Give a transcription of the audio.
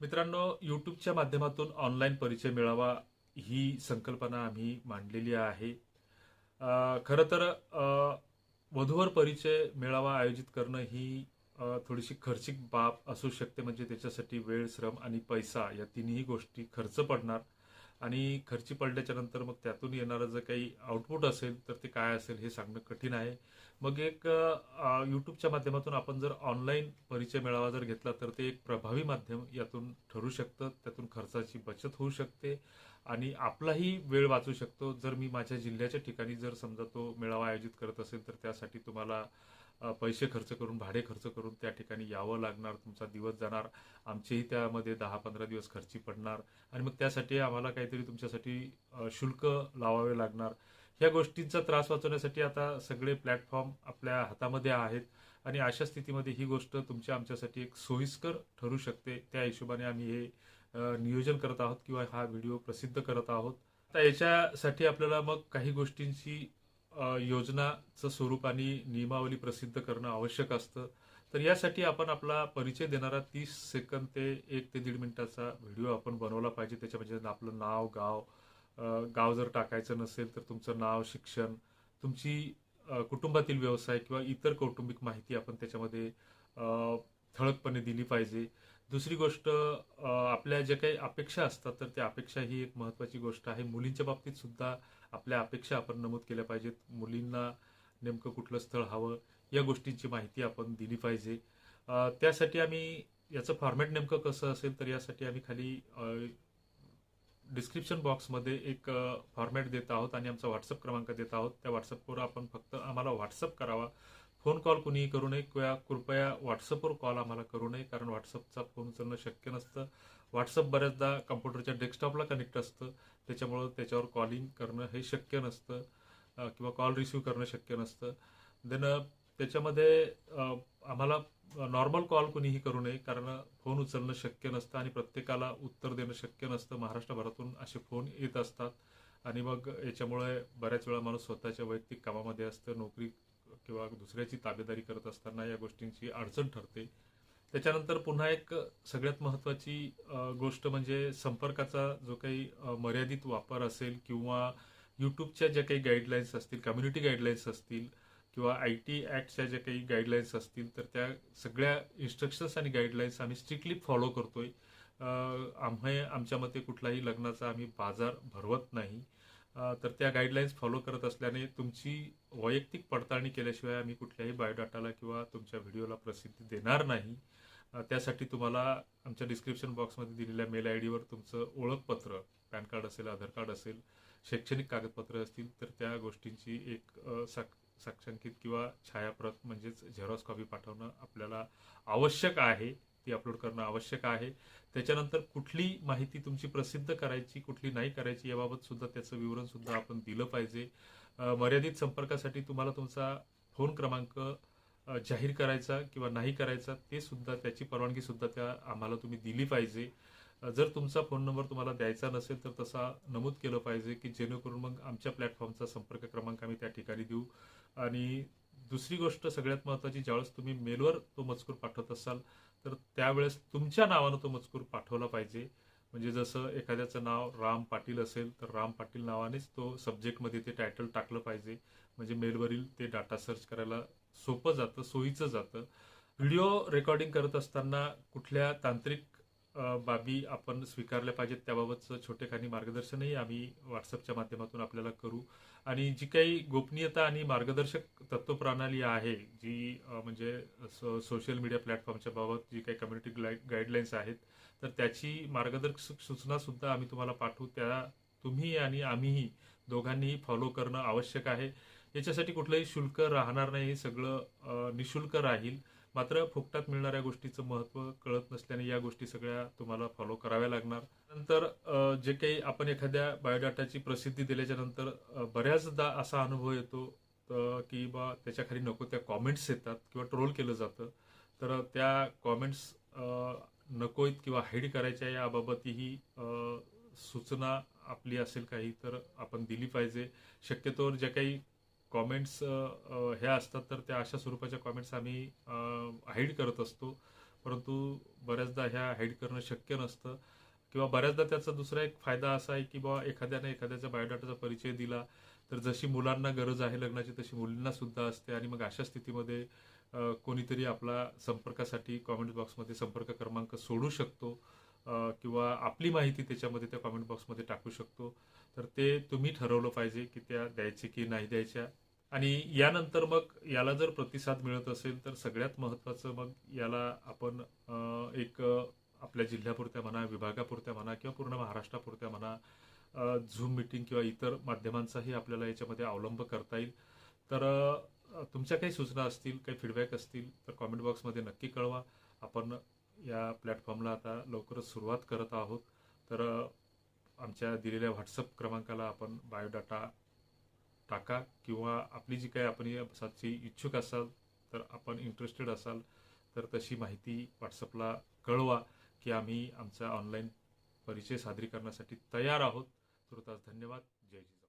मित्रांनो यूट्यूबच्या माध्यमातून ऑनलाईन परिचय मिळावा ही संकल्पना आम्ही मांडलेली आहे. खरं तर वधूवर परिचय मेळावा आयोजित करणं ही थोडीशी खर्चिक बाब असू शकते. म्हणजे त्याच्यासाठी वेळ श्रम आणि पैसा या तिन्ही गोष्टी खर्च पडणार. आणि खर्ची पडल्याच्या नंतर मग त्यातून येणारं जर काही आउटपुट असेल तर ते काय असेल हे सांगणं कठीण आहे. मग एक यूट्यूबच्या माध्यमातून आपण जर ऑनलाईन परिचय मेळावा जर घेतला तर ते एक प्रभावी माध्यम यातून ठरू शकतं. त्यातून खर्चाची बचत होऊ शकते आणि आपलाही वेळ वाचू शकतो. जर मी माझ्या जिल्ह्याच्या ठिकाणी जर समजा तो मेळावा आयोजित करत असेल तर त्यासाठी तुम्हाला पैसे खर्च करून भाडे खर्च करून त्या ठिकाणी यावं लागणार तुमचा दिवस जाणार. आमचेही त्यामध्ये दहा पंधरा दिवस खर्ची पडणार. आणि मग त्यासाठी आम्हाला काहीतरी तुमच्यासाठी शुल्क लावावे लागणार. ह्या गोष्टींचा त्रास वाचवण्यासाठी आता सगळे प्लॅटफॉर्म आपल्या हातामध्ये आहेत. आणि अशा स्थितीमध्ये ही गोष्ट तुमच्या आमच्यासाठी एक सोयीस्कर ठरू शकते. त्या हिशोबाने आम्ही हे नियोजन करत आहोत किंवा हा व्हिडिओ प्रसिद्ध करत आहोत. तर याच्यासाठी आपल्याला मग काही गोष्टींची योजनाचं स्वरूप आणि नियमावली प्रसिद्ध करणं आवश्यक असतं. तर यासाठी आपण आपला परिचय देणारा तीस सेकंद ते एक ते दीड मिनिटाचा व्हिडिओ आपण बनवला पाहिजे. त्याच्यामध्ये आपलं नाव गाव गाव जर टाकायचं नसेल तर तुमचं नाव शिक्षण तुमची कुटुंबातील व्यवसाय किंवा इतर कौटुंबिक माहिती आपण त्याच्यामध्ये ठळकपणे दिली पाहिजे. दुसरी गोष्ट आपल्या ज्या काही अपेक्षा असतात तर त्या अपेक्षा ही एक महत्त्वाची गोष्ट आहे. मुलींच्या बाबतीत सुद्धा आपल्या अपेक्षा आपण नमूद केल्या पाहिजेत. मुलींना नेमकं कुठलं स्थळ हवं या गोष्टींची माहिती आपण दिली पाहिजे. त्यासाठी आम्ही याचं फॉर्मॅट नेमकं कसं असेल तर यासाठी आम्ही खाली डिस्क्रिप्शन बॉक्समध्ये एक फॉर्मॅट देत आहोत आणि आमचा व्हॉट्सअप क्रमांक देत आहोत. त्या व्हॉट्सअपवर आपण फक्त आम्हाला व्हॉट्सअप करावा. फोन कॉल कुणीही करू नये. किंवा कृपया व्हॉट्सअपवर कॉल आम्हाला करू नये कारण व्हॉट्सअपचा फोन उचलणं शक्य नसतं. व्हॉट्सअप बऱ्याचदा कम्प्युटरच्या डेस्कटॉपला कनेक्ट असतं. त्याच्यामुळं त्याच्यावर कॉलिंग करणं हे शक्य नसतं किंवा कॉल रिसिव्ह करणं शक्य नसतं. देन त्याच्यामध्ये आम्हाला नॉर्मल कॉल कुणीही करू नये कारण फोन उचलणं शक्य नसतं आणि प्रत्येकाला उत्तर देणं शक्य नसतं. महाराष्ट्रभरातून असे फोन येत असतात. आणि मग याच्यामुळे बऱ्याच वेळा माणूस स्वतःच्या वैयक्तिक कामामध्ये असतं नोकरी किंवा दुसऱ्याची ताबेदारी करत असताना या गोष्टींची अडचण ठरते. त्याच्यानंतर पुन्हा एक सगळ्यात महत्त्वाची गोष्ट म्हणजे संपर्काचा जो काही मर्यादित वापर असेल किंवा यूट्यूबच्या ज्या काही गाईडलाईन्स असतील कम्युनिटी गाईडलाईन्स असतील किंवा आय टी ॲक्टच्या ज्या काही गाईडलाईन्स असतील तर त्या सगळ्या इन्स्ट्रक्शन्स आणि गाईडलाईन्स आम्ही स्ट्रिक्टली फॉलो करतोय. आम्ही आमच्या मते कुठलाही लग्नाचा आम्ही बाजार भरवत नाही. तर त्या गाईडलाईन्स फॉलो करत असल्याने तुमची वैयक्तिक पडताळणी केल्याशिवाय आम्ही कुठल्याही बायोडाटाला किंवा तुमच्या व्हिडिओला प्रसिद्धी देणार नाही. त्यासाठी तुम्हाला आमच्या डिस्क्रिप्शन बॉक्समध्ये दिलेल्या मेल आय डीवर तुमचं ओळखपत्र पॅन कार्ड असेल आधार कार्ड असेल शैक्षणिक कागदपत्र असतील तर त्या गोष्टींची एक अ, साक्षांकित किंवा छायाप्रत म्हणजेच झेरॉक्स कॉपी पाठवणं आपल्याला आवश्यक आहे. ती अपलोड करणं आवश्यक आहे. त्याच्यानंतर कुठली माहिती तुमची प्रसिद्ध करायची कुठली नाही करायची याबाबत सुद्धा त्याचं विवरण सुद्धा आपण दिलं पाहिजे. मर्यादित संपर्कासाठी तुम्हाला तुमचा फोन क्रमांक जाहीर करायचा किंवा नाही करायचा ते सुद्धा त्याची परवानगी सुद्धा त्या आम्हाला तुम्ही दिली पाहिजे. जर तुमचा फोन नंबर तुम्हाला द्यायचा नसेल तर तसा नमूद केलं पाहिजे की जेणेकरून मग आमच्या प्लॅटफॉर्मचा संपर्क क्रमांक आम्ही त्या ठिकाणी देऊ. आणि दुसरी गोष्ट सगळ्यात महत्त्वाची ज्यावेळेस तुम्ही मेलवर तो मजकूर पाठवत असाल तर त्यावेळेस तुमच्या नावानं तो मजकूर पाठवला पाहिजे. म्हणजे जसं एखाद्याचं नाव राम पाटील असेल तर राम पाटील नावानेच तो सब्जेक्टमध्ये ते टायटल टाकलं पाहिजे. म्हणजे मेलवरील ते डाटा सर्च करायला सोपं जातं सोयीचं जातं. व्हिडिओ रेकॉर्डिंग करत असताना कुठल्या तांत्रिक बाबी आपण स्वीकारल्या पाहिजेत त्याबाबतचं छोटेखानी मार्गदर्शनही आम्ही व्हॉट्सअपच्या माध्यमातून आपल्याला करू. आणि जी काही गोपनीयता आणि मार्गदर्शक तत्वप्रणाली आहे जी म्हणजे सो सोशल मीडिया प्लॅटफॉर्मच्या बाबत जी काही कम्युनिटी गाईडलाईन्स आहेत तर त्याची मार्गदर्शक सूचना सुद्धा आम्ही तुम्हाला पाठवू. त्या तुम्ही आणि आम्हीही दोघांनीही फॉलो करणं आवश्यक आहे. याच्यासाठी कुठलंही शुल्क राहणार नाही हे सगळं निशुल्क राहील. मात्र फुकटात मिळणाऱ्या गोष्टीचं महत्त्व कळत नसल्याने या गोष्टी सगळ्या तुम्हाला फॉलो कराव्या लागणार. नंतर जे काही आपण एखाद्या बायोडाटाची प्रसिद्धी दिल्याच्या नंतर बऱ्याचदा असा अनुभव येतो की बा त्याच्याखाली नको त्या कॉमेंट्स येतात किंवा ट्रोल केलं जातं. तर त्या कॉमेंट्स नकोत किंवा हाईड करायच्या याबाबतही सूचना आपली असेल काही तर आपण दिली पाहिजे. शक्यतोवर ज्या काही कॉमेंट्स ह्या असतात तर त्या अशा स्वरूपाच्या कॉमेंट्स आम्ही हाईड करत असतो. परंतु बऱ्याचदा ह्या हाईड करणं शक्य नसतं. किंवा बऱ्याचदा त्याचा दुसरा एक फायदा असा आहे की बाबा एखाद्याने एखाद्याचा बायोडाटाचा परिचय दिला तर जशी मुलांना गरज आहे लग्नाची तशी मुलींना सुद्धा असते. आणि मग अशा स्थितीमध्ये कोणीतरी आपला संपर्कासाठी कॉमेंट बॉक्समध्ये संपर्क क्रमांक सोडू शकतो. किंवा आपली माहिती त्याच्यामध्ये त्या कॉमेंट बॉक्समध्ये टाकू शकतो. तर ते तुम्ही ठरवलं पाहिजे की त्या द्यायच्या की नाही द्यायच्या. आणि यानंतर मग याला जर प्रतिसाद मिळत असेल तर सगळ्यात महत्त्वाचं मग याला आपण एक आपल्या जिल्ह्यापुरत्या म्हणा विभागापुरत्या म्हणा किंवा पूर्ण महाराष्ट्रापुरत्या म्हणा झूम मिटिंग किंवा इतर माध्यमांचाही आपल्याला याच्यामध्ये अवलंब करता येईल. तर तुमच्या काही सूचना असतील काही फीडबॅक असतील तर कॉमेंट बॉक्समध्ये नक्की कळवा. आपण या प्लॅटफॉर्मला आता लवकरच सुरुवात करत आहोत. तर आमच्या दिलेल्या व्हॉट्सअप क्रमांकाला आपण बायोडाटा टाका किंवा आपली जी काही आपण यासाठी इच्छुक असाल तर आपण इंटरेस्टेड असाल तर तशी माहिती व्हॉट्सअपला कळवा की आम्ही आमचा ऑनलाईन परिचय सादरीकरणासाठी तयार आहोत. तुर्तास धन्यवाद. जय जिजाऊ.